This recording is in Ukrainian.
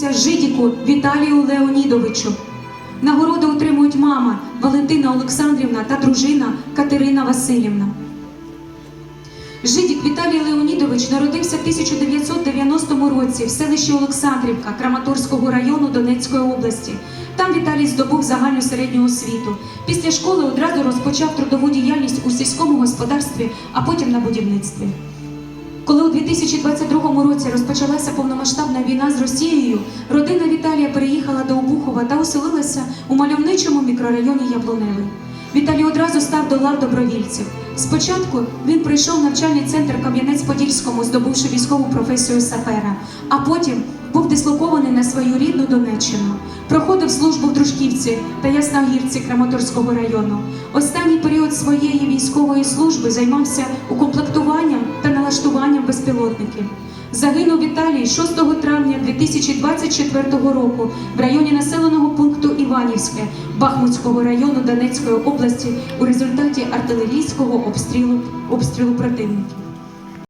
Жидіку Віталію Леонідовичу. Нагороди отримують мама Валентина Олександрівна та дружина Катерина Васильівна. Жидік Віталій Леонідович народився в 1990 році в селищі Олександрівка Краматорського району Донецької області. Там Віталій здобув загальну середню освіту. Після школи одразу розпочав трудову діяльність у сільському господарстві, а потім на будівництві. Коли у 2022 році розпочалася повномасштабна війна з Росією, родина Віталія переїхала до Обухова та оселилася у мальовничому мікрорайоні Яблуневий. Віталій одразу став до лав добровільців. Спочатку він прийшов в навчальний центр Кам'янець-Подільському, здобувши військову професію сапера, а потім був дислокований на свою рідну Донеччину. Проходив службу в Дружківці та Ясногірці Краматорського району. Останній період своєї військової служби займався укомплектуванням та безпілотників. Загинув Віталій 6 травня 2024 року в районі населеного пункту Іванівське Бахмутського району Донецької області у результаті артилерійського обстрілу обстрілу противників.